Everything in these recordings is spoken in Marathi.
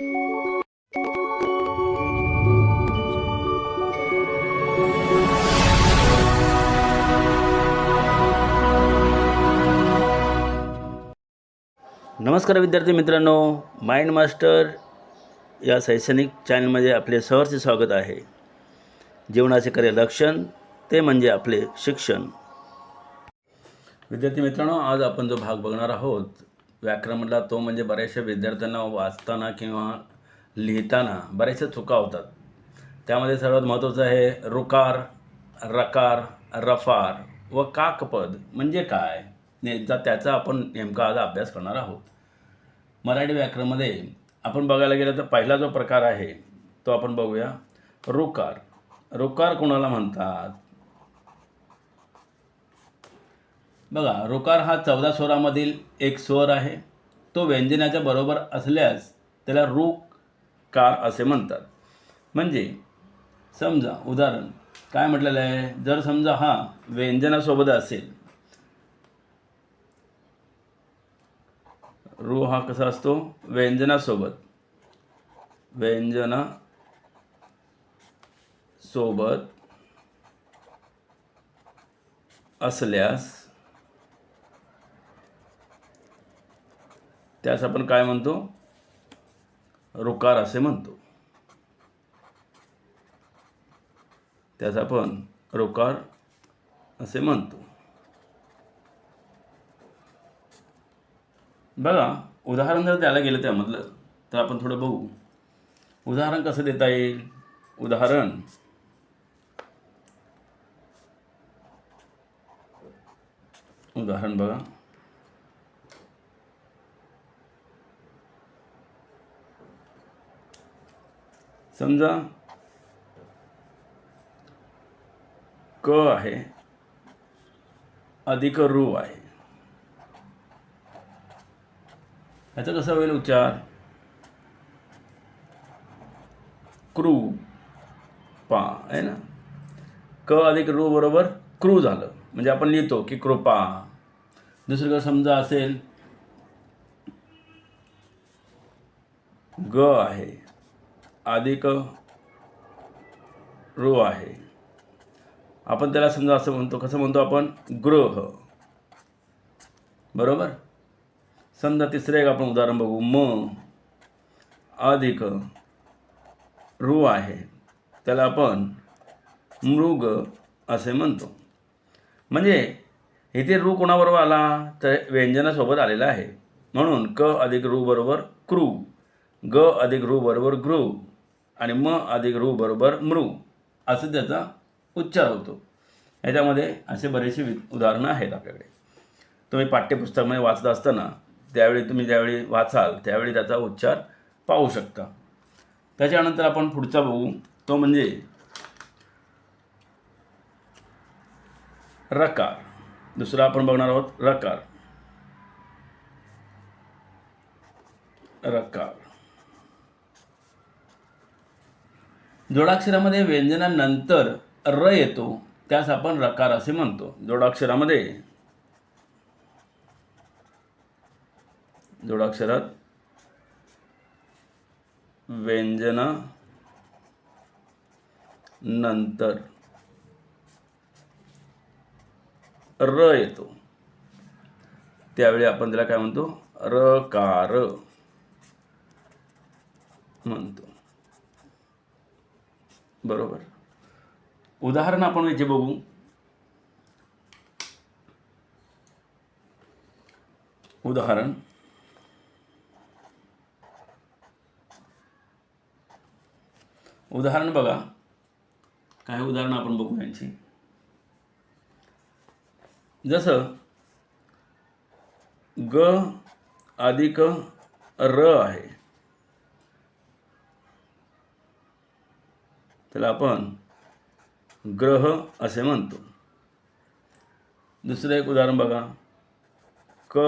नमस्कार विद्यार्थी मित्रांनो माइंड मास्टर या शैक्षणिक चॅनलमध्ये आपले सहर्ष स्वागत आहे. जीवनाचे खरे लक्षण ते म्हणजे आपले शिक्षण. विद्यार्थी मित्रांनो आज आपण जो भाग बघणार आहोत व्याकरणमधला तो म्हणजे बऱ्याचशा विद्यार्थ्यांना वाचताना किंवा लिहिताना बऱ्याचशा चुका होतात. त्यामध्ये सर्वात महत्त्वाचं आहे रुकार रकार रफार व काकपद म्हणजे काय? नेमका त्याचा आपण नेमका आज अभ्यास करणार आहोत. मराठी व्याकरणमध्ये आपण बघायला गेलं तर पहिला जो प्रकार आहे तो आपण बघूया. रुकार. रुकार कोणाला म्हणतात? बघा रुकार हा चौदा स्वरामधील एक स्वर आहे. तो व्यंजनाच्या बरोबर असल्यास त्याला रुक कार असे म्हणतात. म्हणजे समजा उदाहरण काय म्हटलेलं आहे? जर समजा हा व्यंजनासोबत असेल रू हा कसा असतो? व्यंजनासोबत. व्यंजना सोबत असल्यास त्यास आपण काय म्हणतो? रुकार असे म्हणतो. त्यास आपण रुकार असे म्हणतो. बघा उदाहरण जर द्यायला गेलं त्यामधलं तर आपण थोडं बघू. उदाहरण कसं देता येईल? उदाहरण उदाहरण बघा. समजा क आहे अधिक रू आहे. याचा कसा होईल उच्चार? क्रू पा आहे ना? क अधिक रू बरोबर क्रू झालं. म्हणजे आपण लिहितो की कृपा. दुसरं समजा असेल ग आहे. अधिक रो आहे. आपण त्याला समजा असं म्हणतो कसं म्हणतो आपण? ग्रह. बरोबर? समजा तिसरं एक आपण उदाहरण बघू. म. अधिक रू आहे. त्याला आपण मृग असे म्हणतो. म्हणजे इथे रू कोणाबरोबर आला? तर व्यंजनासोबत आलेला आहे. म्हणून क अधिक रू बरोबर क्रू. ग अधिक रू बरोबर गृ आणि म अधिक रू बरोबर मृ असं त्याचा उच्चार होतो. याच्यामध्ये असे बरेचसे वि उदाहरणं आहेत आपल्याकडे. तुम्ही पाठ्यपुस्तकामध्ये वाचत असताना त्यावेळी तुम्ही ज्यावेळी वाचाल त्यावेळी त्याचा उच्चार पाहू शकता. त्याच्यानंतर आपण पुढचा बघू. तो म्हणजे रकार. दुसरा आपण बघणार आहोत रकार. रकार. जोडाक्षरामध्ये व्यंजनानंतर र येतो त्यास आपण रकार असे म्हणतो. जोडाक्षरामध्ये जोडाक्षरात व्यंजना नंतर र येतो. त्यावेळी आपण त्याला काय म्हणतो? रकार म्हणतो. बरोबर. उदाहरण आपण याचे बघू. उदाहरण. उदाहरण बघा. काय उदाहरण आपण बघू यांची? जसं ग अधिक र आहे. त्याला आपण ग्रह असे म्हणतो. दुसरं एक उदाहरण बघा. क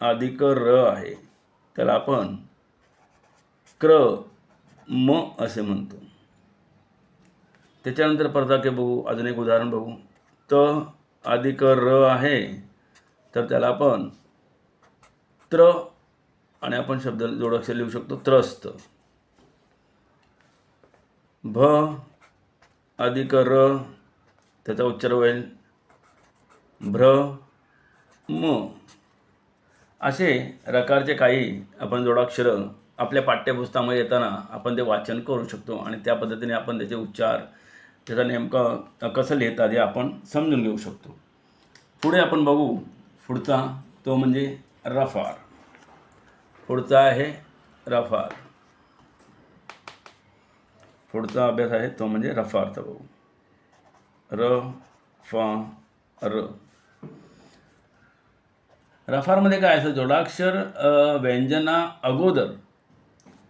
अधिक र आहे. त्याला आपण क्र म असे म्हणतो. त्याच्यानंतर परताके बघू. अजून एक उदाहरण बघू. त अधिक र आहे. तर त्याला आपण त्र आणि आपण शब्द जोडाक्षर लिहू शकतो. त्रस्त. भ अधिक र त्याचा उच्चार होईल भ्र म. असे रकारचे काही आपण जोडाक्षरं आपल्या पाठ्यपुस्तकामध्ये येताना आपण ते वाचन करू शकतो आणि त्या पद्धतीने आपण त्याचे उच्चार त्याचा नेमका कसं लिहितात हे आपण समजून घेऊ शकतो. पुढे आपण बघू पुढचा तो म्हणजे रफार. पुढचा आहे रफार. पुढचा अभ्यास आहे तो म्हणजे रफारचा बघू. र फा र. रफारमध्ये काय असं जोडाक्षर व्यंजना अगोदर.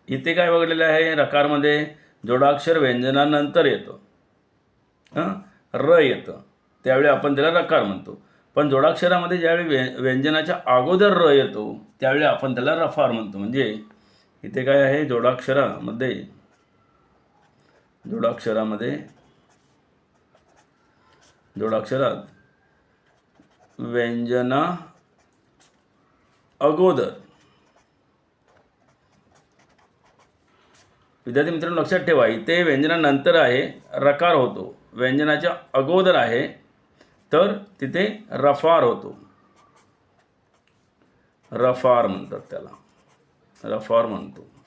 इथे काय बघलेलं आहे? रकारमध्ये जोडाक्षर व्यंजनानंतर येतं. हं? र येतं. त्यावेळी आपण त्याला रकार म्हणतो. पण जोडाक्षरामध्ये ज्यावेळी व्य व्यंजनाच्या अगोदर र येतो त्यावेळी आपण त्याला रफार म्हणतो. म्हणजे इथे काय आहे? जोडाक्षरामध्ये जोडाक्षरामध्ये जोडाक्षरात व्यंजना अगोदर. विद्यार्थी मित्रांनो लक्षात ठेवा इथे व्यंजनानंतर आहे रकार होतो. व्यंजनाच्या अगोदर आहे तर तिथे रफार होतो. रफार म्हणतात त्याला. रफार म्हणतो.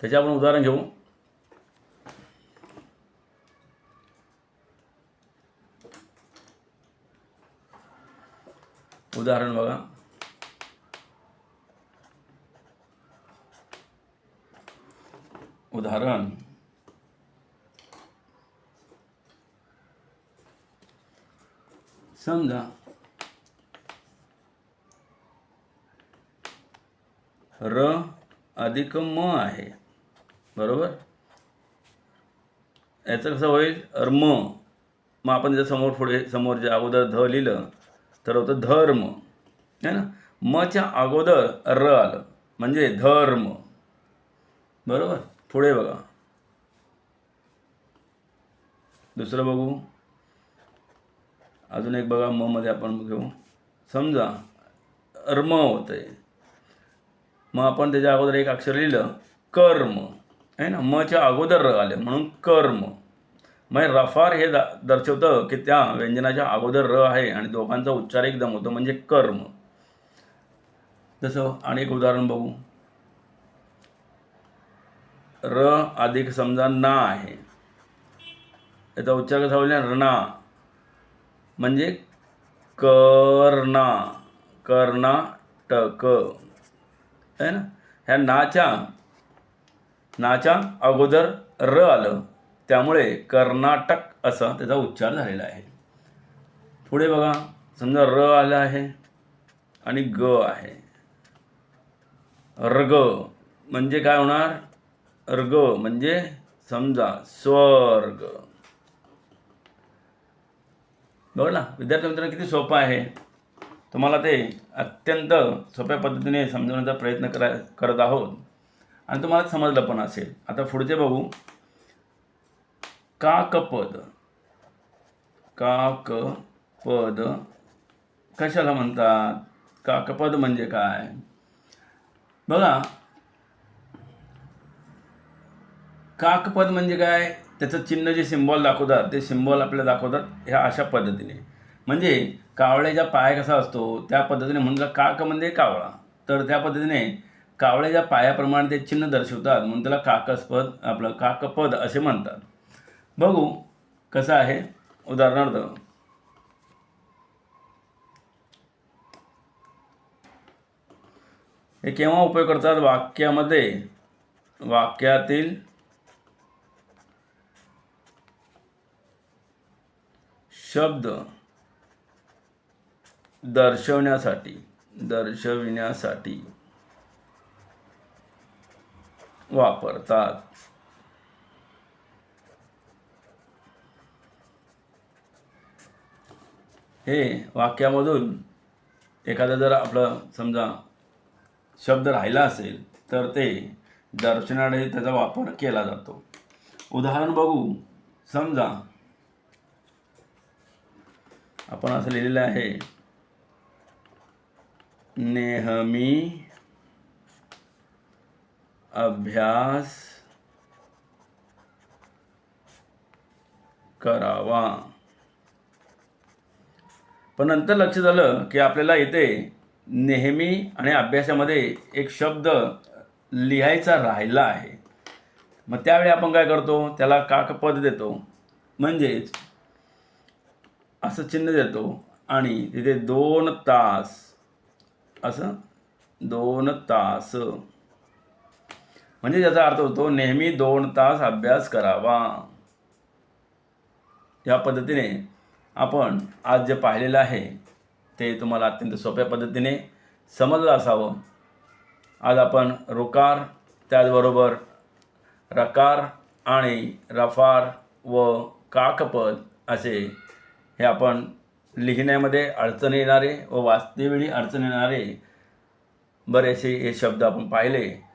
त्याचे आपण उदाहरण घेऊ. उदाहरण बघा. उदाहरण. समजा. र अधिक म आहे. बरोबर? याचं कसं होईल? अर्म. मग आपण त्याच्यासमोर पुढे समोर जे अगोदर ध लिहिलं तर होतं धर्म. है ना? मच्या अगोदर र आलं. म्हणजे धर्म. बरोबर? पुढे बघा. दुसरं बघू. अजून एक बघा म मध्ये आपण घेऊ. समजा अर्म होतंय. मग आपण त्याच्या अगोदर एक अक्षर लिहिलं कर्म. आहे ना? मच्या अगोदर र आले म्हणून कर्म. मग रफार हे दा दर्शवतं की त्या व्यंजनाच्या अगोदर र आहे आणि दोघांचा उच्चार एकदम होतो म्हणजे कर्म. जसं आणि एक उदाहरण बघू. र अधिक समजा ना आहे. याचा उच्चार कसा होईल? रणा म्हणजे कर्णा कर्नाटक आहे ना? ह्या नाच्या नाच्या अगोदर र आलं. त्यामुळे कर्नाटक असा त्याचा उच्चार झालेला आहे. पुढे बघा. समजा र आलं आहे आणि ग आहे. रग म्हणजे काय होणार? रग म्हणजे समजा स्वर्ग. बघ ना? विद्यार्थी मित्रांनो किती सोपं आहे? तुम्हाला ते अत्यंत सोप्या पद्धतीने समजवण्याचा प्रयत्न करा करत आहोत. आणि तुम्हाला समजलं पण असेल. आता पुढचे बघू. काकपद काकपद कशाला म्हणतात? काकपद म्हणजे काय? बघा. काकपद म्हणजे काय? त्याचं चिन्ह जे सिम्बॉल दाखवतात ते सिम्बॉल आपल्याला दाखवतात ह्या अशा पद्धतीने. म्हणजे कावळ्याच्या पाय कसा असतो? त्या पद्धतीने म्हणलं काक म्हणजे कावळा. तर त्या पद्धतीने कावळ्याच्या पायाप्रमाणे ते चिन्ह दर्शवतात. म्हणून त्याला काकस्पद आपलं काकपद असे म्हणतात. बघू कसं आहे. उदाहरणार्थ हे केव्हा उपयोग करतात? वाक्यामध्ये वाक्यातील शब्द दर्शवण्यासाठी दर्शविण्यासाठी. वापरतात. हे वाक्यामधून एखादा जर आपलं समजा शब्द राहिला असेल तर ते दर्शनाने त्याचा वापर केला जातो. उदाहरण बघू. समजा आपण असं लिहिलेलं आहे नेहमी अभ्यास करावा. पण नंतर लक्ष झालं की आपल्याला इथे नेहमी आणि अभ्यासामध्ये एक शब्द लिहायचा राहिला आहे. मग त्यावेळी आपण काय करतो? त्याला काकपद देतो. म्हणजेच असं चिन्ह देतो आणि तिथे दोन तास असं? दोन तास. म्हणजे ज्याचा अर्थ होतो नेहमी दोन तास अभ्यास करावा. या पद्धतीने आपण आज जे पाहिलेलं आहे ते तुम्हाला अत्यंत सोप्या पद्धतीने समजलं असावं. आज आपण रुकार त्याचबरोबर रकार आणि रफार व काकपद असे हे आपण लिहिण्यामध्ये अडचण येणारे व वाचतेवेळी अडचण येणारे बरेचसे हे शब्द आपण पाहिले.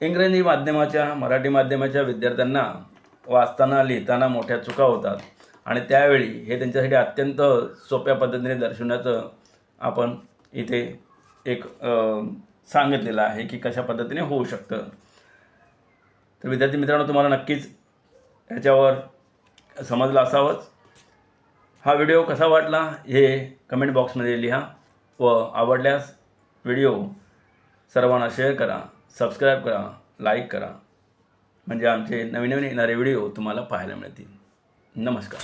इंग्रजी माध्यमाच्या मराठी माध्यमाच्या विद्यार्थ्यांना वाचताना लिहिताना मोठ्या चुका होतात. आणि त्यावेळी हे त्यांच्यासाठी अत्यंत सोप्या पद्धतीने दर्शवण्याचं आपण इथे एक सांगितलेलं आहे की कशा पद्धतीने होऊ शकतं. तर विद्यार्थी मित्रांनो तुम्हाला नक्कीच याच्यावर समजलं असावंच. हा व्हिडिओ कसा वाटला हे कमेंट बॉक्समध्ये लिहा व आवडल्यास व्हिडिओ सर्वांना शेअर करा. सबस्क्राईब करा लाईक करा. म्हणजे आमचे नवीन नवीन येणारे व्हिडिओ तुम्हाला पाहायला मिळतील. नमस्कार.